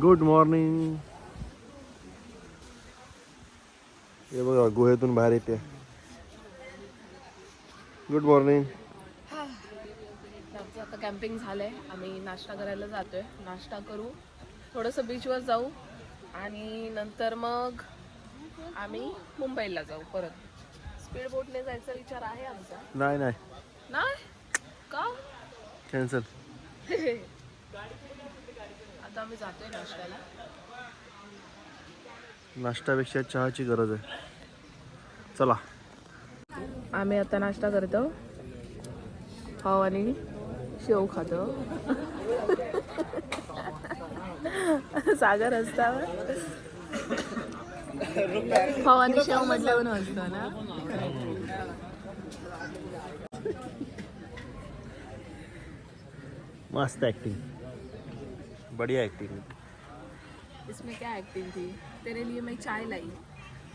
Good morning हे बघा गुहेतून बाहेर येते. गुड मॉर्निंग आमचं आता कॅम्पिंग झालंय. आम्ही नाश्ता करायला जातोय. नाश्ता करू. थोडंसं बीचवर जाऊ. आणि नंतर मग आम्ही मुंबईला जाऊ परत. स्पीड बोटने जायचा विचार आहे आमचा. नाही नाही. नाही? का? कॅन्सल आता आम्ही जातोय नाश्त्याला. नाश्त्यापेक्षा चहाची गरज आहे. चला. आम्ही आता नाश्ता करतो. पाव आणि शेव खातो. सागर रस्त्यावर. पाव आणि शेव म्हटल्यावर हसतो ना. मस्त ॲक्टिंग बढिया ॲक्टिंग इसमें क्या एक्टिंग थी? तेरे लिए मैं चाय लाई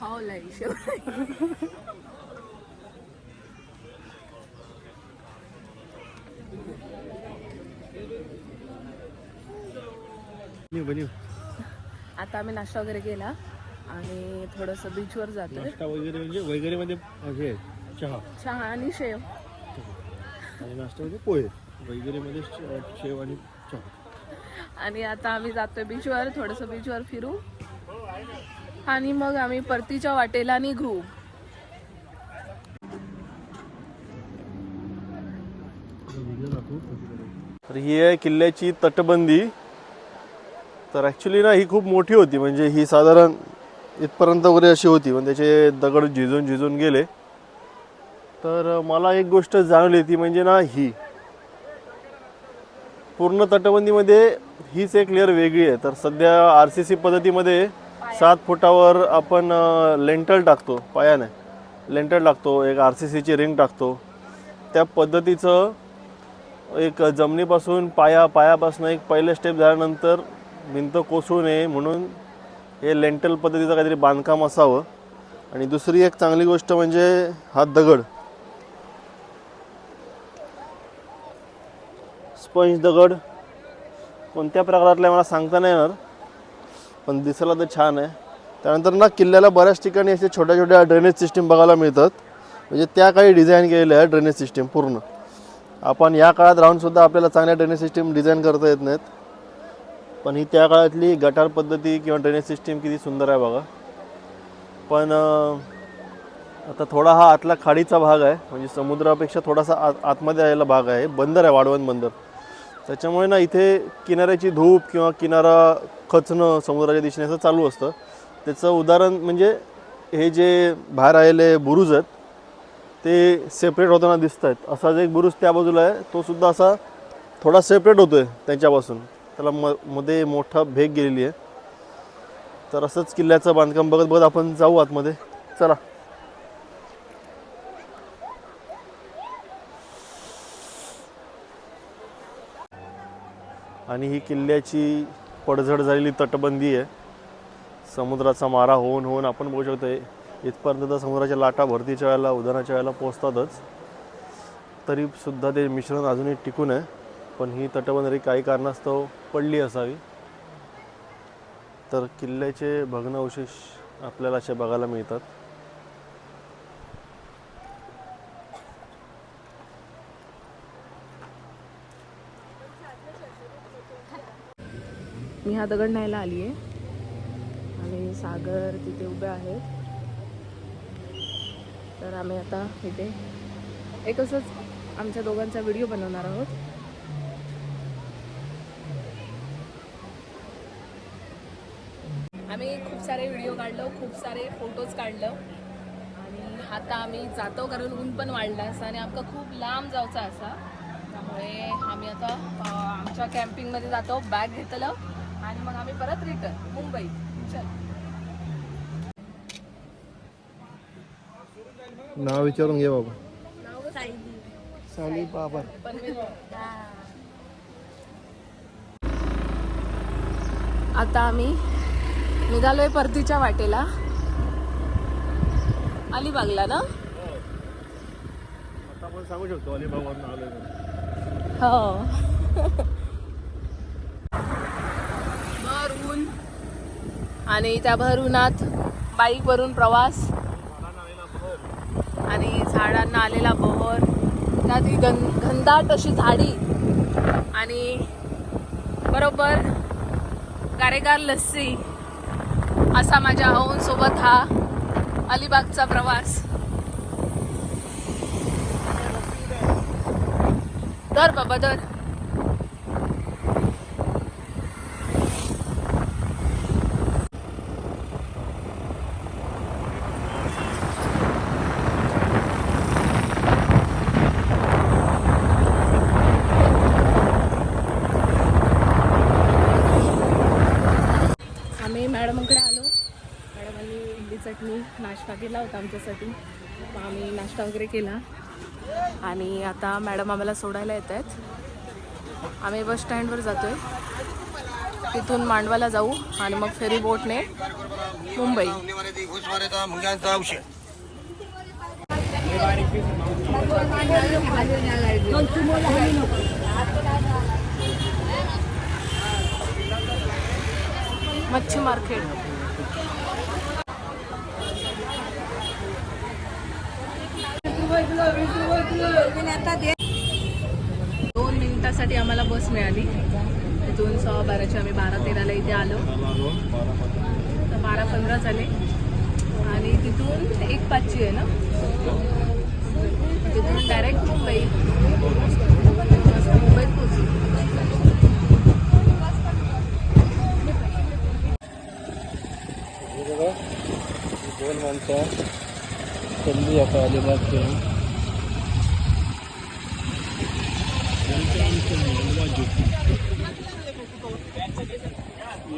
पाव लाई शेव लाई। आता आम्ही नाश्ता वगैरे केला आणि थोडंसं बीचवर जातोय. नाश्ता वगैरे म्हणजे वगैरे मध्ये हे चहा. चहा आणि शेव. आणि नाश्ता म्हणजे पोहे. वगैरे मध्ये शेव आणि चहा. आणि आता आम्ही जातोय बीचवर थोडंसं बीचवर फिरू. आणि मग आम्ही परतीच्या वाटेला निघू. तर ही आहे किल्ल्याची तटबंदी. तर ॲक्च्युली ना ही खूप मोठी होती. म्हणजे ही साधारण इथपर्यंत वगैरे अशी होती. पण त्याचे दगड झिजून झिजून गेले. तर मला एक गोष्ट जाणवली ती म्हणजे ना ही. पूर्ण तटबंदीमध्ये हीच एक लेअर वेगळी आहे. तर सध्या आर सी सी पद्धतीमध्ये सात फुटावर आपण लेंटल टाकतो पायाने. लेंटल टाकतो एक आर सी सीची रिंग टाकतो. त्या पद्धतीचं एक जमिनीपासून पाया पायापासून एक पहिले स्टेप झाल्यानंतर भिंत कोसळू नये म्हणून हे लेंटल पद्धतीचं काहीतरी बांधकाम असावं. आणि दुसरी एक चांगली गोष्ट म्हणजे हा दगड. स्पंज दगड. कोणत्या प्रकारातल्या मला सांगता नाही येणार पण दिसायला तर छान आहे. त्यानंतर ना किल्ल्याला बऱ्याच ठिकाणी असे छोट्या छोट्या ड्रेनेज सिस्टीम बघायला मिळतात. म्हणजे त्या काही डिझाईन केलेल्या आहे ड्रेनेज सिस्टीम पूर्ण. आपण या काळात राहूनसुद्धा आपल्याला चांगल्या ड्रेनेज सिस्टीम डिझाईन करता येत नाहीत. पण ही त्या काळातली गटार पद्धती किंवा ड्रेनेज सिस्टीम किती सुंदर आहे बघा. पण आता थोडा हा आतला खाडीचा भाग आहे. म्हणजे समुद्रापेक्षा थोडासा आत आतमध्ये आलेला भाग आहे. बंदर आहे वाढवण बंदर. त्याच्यामुळे ना इथे किनाऱ्याची धूप किंवा किनारा खचणं समुद्राच्या दिशेने असं चालू असतं. त्याचं उदाहरण म्हणजे हे जे बाहेर आलेले बुरुज आहेत ते सेपरेट होताना दिसत आहेत असा जो एक बुरुज त्या बाजूला आहे तो सुद्धा असा थोडा सेपरेट होतोय त्यांच्यापासून. त्याला म मध्ये मोठा भेग गेलेली आहे. तर असंच किल्ल्याचं बांधकाम बघत बघत आपण जाऊ आतमध्ये. चला. आणि ही किल्ल्याची पडझड झालेली तटबंदी आहे. समुद्राचा मारा होऊन होऊन आपण बघू शकतो इथपर्यंत तर समुद्राच्या लाटा भरतीच्या वेळेला उधाणाच्या वेळेला पोचतातच तरीसुद्धा ते मिश्रण अजूनही टिकून आहे पण ही तटबंदी काही कारणास्तव पडली असावी. तर किल्ल्याचे भग्नावशेष आपल्याला असे बघायला मिळतात. मी हा दगड न्यायला आली आहे आणि सागर तिथे उभे आहेत. तर आम्ही आता इथे एक असंच आमच्या दोघांचा व्हिडिओ बनवणार आहोत. आम्ही खूप सारे व्हिडिओ काढलो खूप सारे फोटोज काढलं. आणि आता आम्ही जातो कारण ऊन पण वाढलं असं आणि आमका खूप लांब जायचा असा. त्यामुळे आम्ही आता आमच्या कॅम्पिंगमध्ये जातो बॅग घेतलं आणि मग आम्ही परत रिटर्न मुंबई. चल. नाव विचारून घे बाबा. साली बाबा पण मी आता आम्ही निघालोय परतीच्या वाटेला. अलिबागला ना? आता आपण सांगू शकतो. हो भर ऊन आणि त्या भरुनात बाईकवरून प्रवास. आणि झाडांना आलेला बहर त्यात ही गं घनदाट अशी झाडी आणि बरोबर गारेगार लस्सी असा माझ्या सोबत हा अलिबागचा प्रवास. दर बाबा दर. नाश्ता केला होता आमच्यासाठी. मग आम्ही नाश्ता वगैरे केला. आणि आता मॅडम आम्हाला सोडायला येत आहेत. आम्ही बस स्टँडवर जातो आहे तिथून मांडवाला जाऊ आणि मग फेरी बोटने मुंबई. मच्छी मार्केट दोन मिनिटासाठी आम्हाला बस मिळाली. तिथून सहा बाराची आम्ही बारा तेराला इथे आलो. तर बारा पंधरा झाले. आणि तिथून एक पाचची आहे ना? तिथून डायरेक्ट मुंबई. मुंबईत पोचू दोन माणसं. चालली आता अलिबाग पी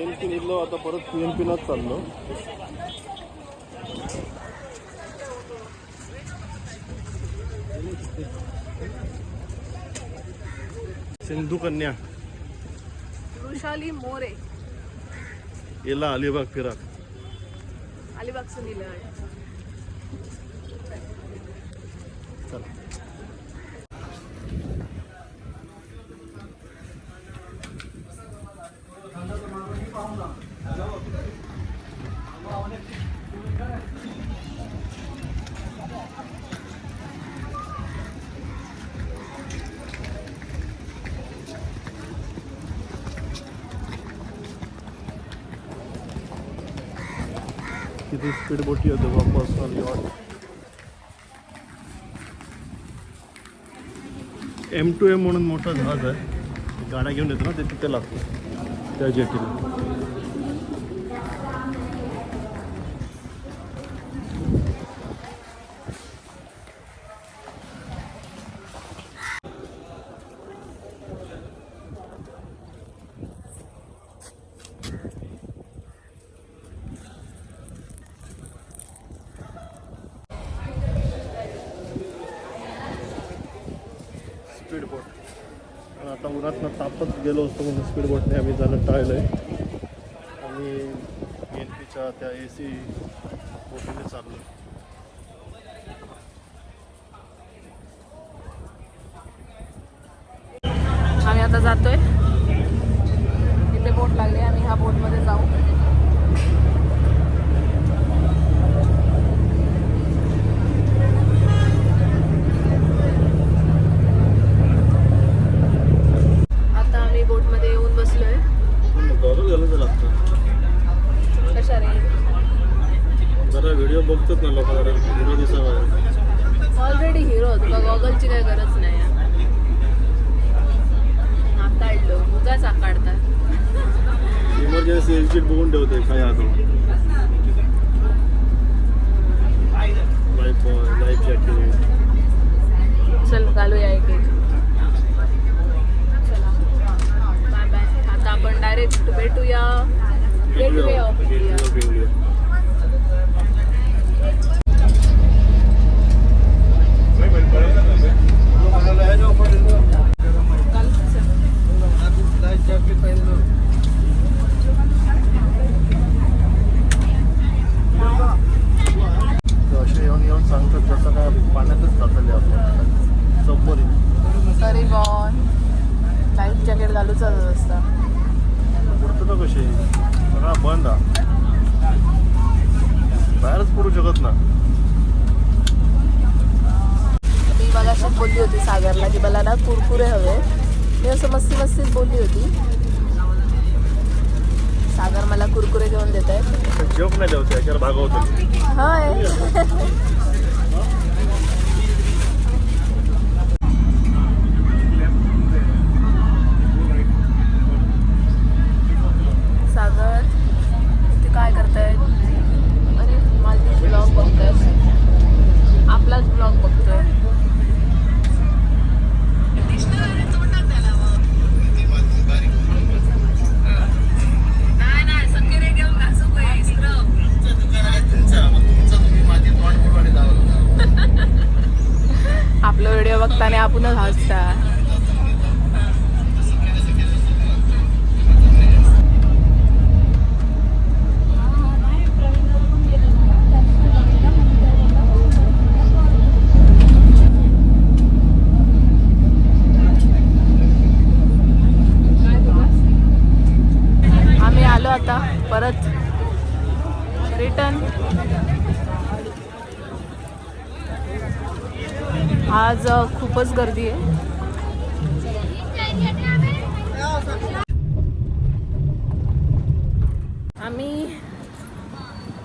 एन पी निघलो आता परत पी एन पीलाच चाललो सिंधू कन्या वृषाली मोरे. याला अलिबाग फिरा अलिबागचं लिहिलं आहे चला. किती स्पीड बोटी होते वापस personal yacht M to M म्हणून मोठा जहाज आहे. गाड्या घेऊन येतो ना ते तिथे लागतं. त्या जेटीला स्पीड बोट आणि आता उन्हातनं तापत गेलो असतो म्हणून स्पीड बोटने आम्ही जाणं टाळलं आहे आम्ही एन पीच्या त्या ए सी बोटीने चाललो. आम्ही आता जातोय. इथे बोट लागले आम्ही ह्या बोटमध्ये जाऊ. इमर्जन्सी एक्झिट बघून ठेवते काय आता लाईफ लाईफ जॅकेट चल घालूया एक आता आपण डायरेक्ट भेटूया. गेटवे ऑफ इंडिया असे येऊन येऊन सांगतात जसं काय पाण्यातच जातले आपण सबमरीन तरी पण लाईफ जॅकेट घालूच असता उडतं ना कशी सगळा बंद हा मला कुरकुरे हवे मी असं मस्ती मस्तीत बोलली होती सागर मला कुरकुरे घेऊन देत आहेत जोक नाही याच्यावर भागवतो. होय सागर ते काय करतायत अरे माझे ब्लॉग बघतायत आपलाच ब्लॉग बघतोय नाही नाही सकेरे घेऊन घासू आपला आणि आपणच हसता. आम्ही आलो आता परत रिटर्न आज खूपच गर्दी आहे. आम्ही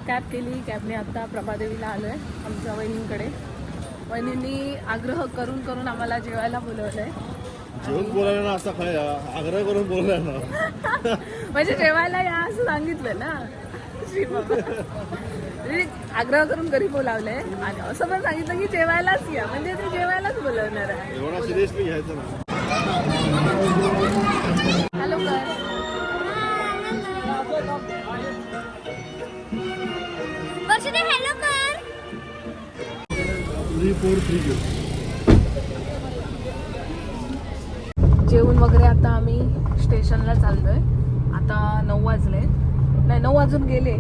कॅब केली कॅबने आत्ता प्रभादेवीला आलो आहे आमच्या वहिनींकडे. वहिनींनी आग्रह करून करून आम्हाला जेवायला बोलवलं आहे बोलायला ना असा काय आग्रह करून बोललाय ना. म्हणजे जेवायला या असं सांगितलं ना. आग्रह करून घरी बोलावलंय. आणि असं पण सांगितलं की जेवायलाच या. म्हणजे ते जेवायलाच बोलवणार आहे. हॅलो जेवून वगैरे आता आम्ही स्टेशनला चाललोय. आता नऊ वाजले. नाही नऊ वाजून गेले.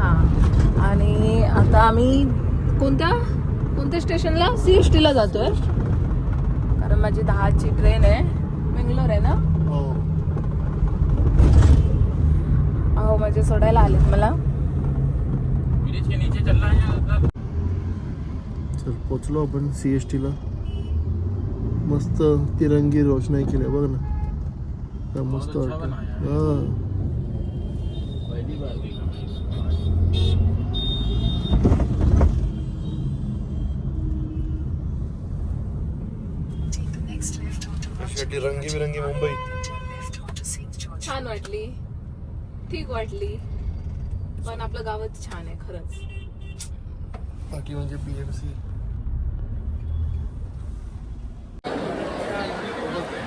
हां. आणि आता आम्ही कोणत्या कोणत्या स्टेशनला? सी एस टीला जातोय. कारण माझी दहाची ट्रेन आहे. बेंगलोर आहे ना? हो. अहो माझे सोडायला आलेत मला. चल पोचलो आपण सी एस टीला मस्त तिरंगी रोषणाई केली बघ ना. काय मस्त वाटतं हा. अशी रंगीबिरंगी मुंबई. छान वाटली. ठीक वाटली. पण आपलं गावच छान आहे खरंच. बाकी म्हणजे पी एम सी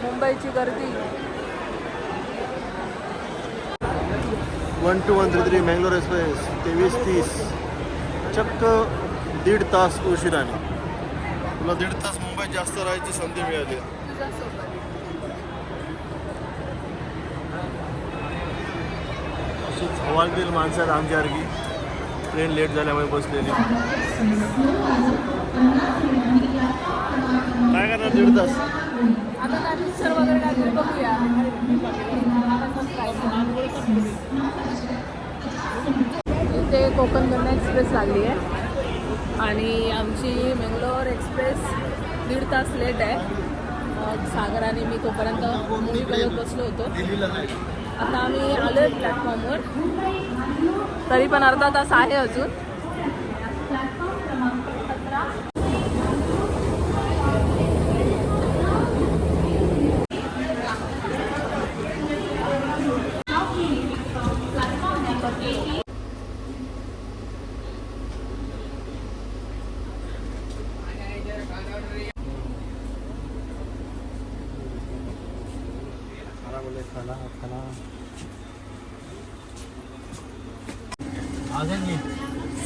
मुंबईची गर्दी. One two one three three Mangalore express तेवीस तीस. चक्क दीड तास उशिराने. तुला दीड तास मुंबईत जास्त राहायची संधी मिळाली. खूप अशीच हवालदिल माणसं आहेत आमच्यासारखी. ट्रेन लेट झाल्यामुळे बसलेली. काय करणार दीड तास? काय इथे कोकण कन्या एक्सप्रेस लागली आहे. आणि आमची मेंगलोर एक्सप्रेस दीड तास लेट आहे. सागराने मी तोपर्यंत मूवी बघत बसलो होतो. आता आम्ही आलो आहे प्लॅटफॉर्मवर तरी पण अर्धा तास आहे अजून.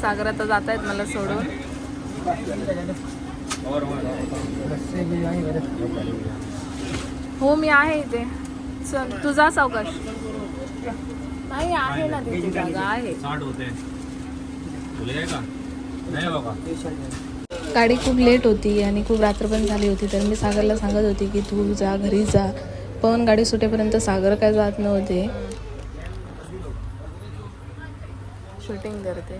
सागर आता जात आहेत मला सोडून. हो मी आहे इथे. चल तुझा सावकाश. नाही आहे ना तिथे जागा आहे. साठ होते. बोले का? नाही बाबा. गाडी खूप लेट होती आणि खूप रात्र पण झाली होती तर मी सागरला सांगत होती की तू जा घरी जा. पण गाडी सुटेपर्यंत सागर काय जात नव्हते. शूटिंग करते.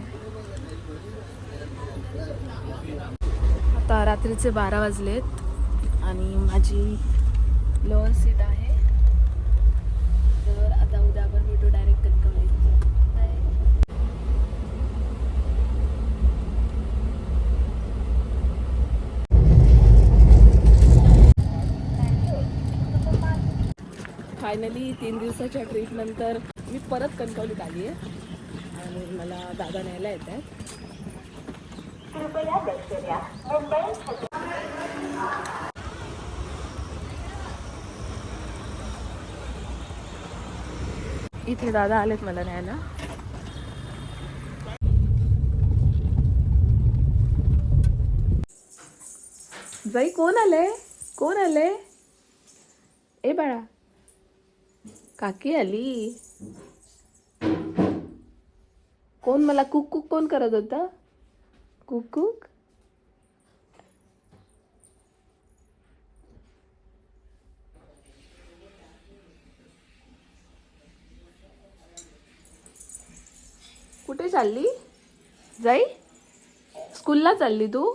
आता रात्रीचे बारा वाजलेत आणि माझी लोअर सीट आहे. तर आता उद्या आपण भेटू डायरेक्ट फायनली तीन दिवसाच्या ट्रीपनंतर मी परत कणकवलीत आली आहे आणि मला दादा न्यायला येत आहेत इथे दादा आलेत मला न्यायला. जाई कोण आले कोण आले ए बाळा. काकी आली? कोण मला कुक कुक कोण करत होता? कुक कुक? कुठे चालली? जाई? स्कूलला चालली तू?